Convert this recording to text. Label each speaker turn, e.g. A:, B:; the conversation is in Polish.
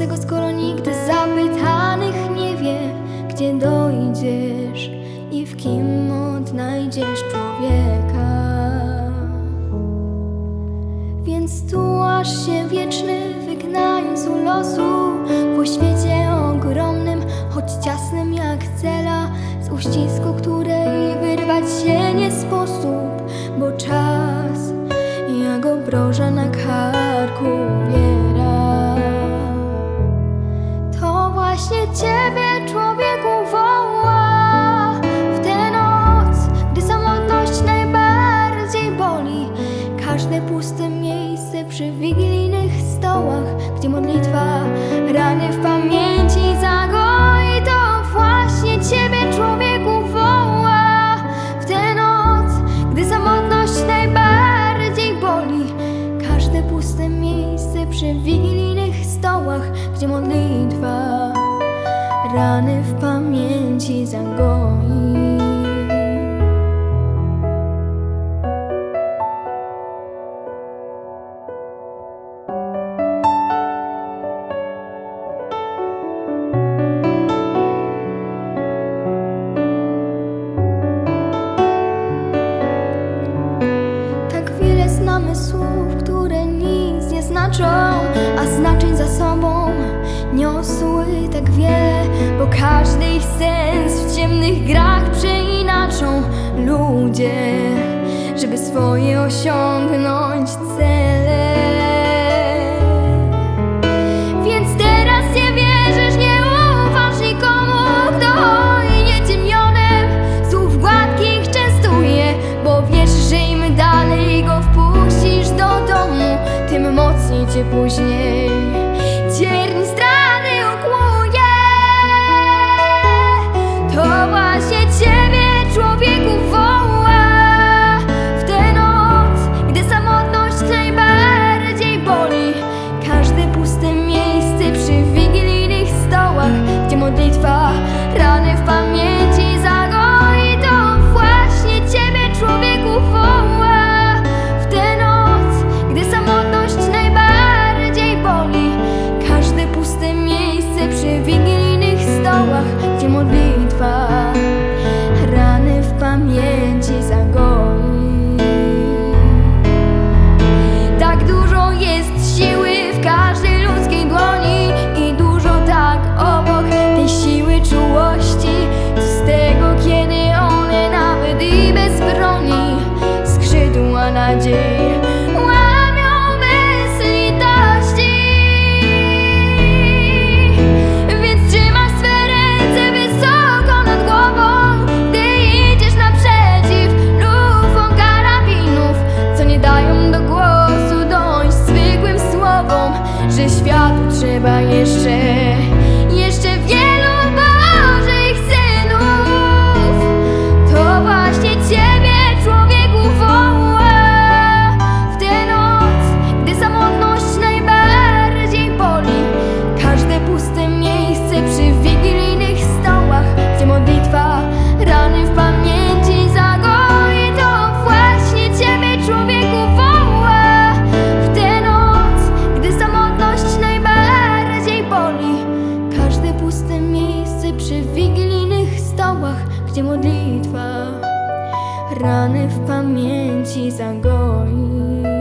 A: tego, skoro nigdy zapytanych nie wie, gdzie dojdziesz i w kim odnajdziesz człowieka? Więc tu aż się wieczny wygnańcu losu po świecie ogromnym, choć ciasnym jak cela, z uścisku której wyrwać się nie sposób, bo czas jak obroża na kar. puste miejsce przy wigilijnych stołach, gdzie modlitwa rany w pamięci zagości. za sobą niosły tak wiele Bo każdy ich sens w ciemnych grach przeinaczą ludzie Żeby swoje osiągnąć cele. rany w pamięci. 环境 przy wigilijnych stołach, gdzie modlitwa rany w pamięci zagoi.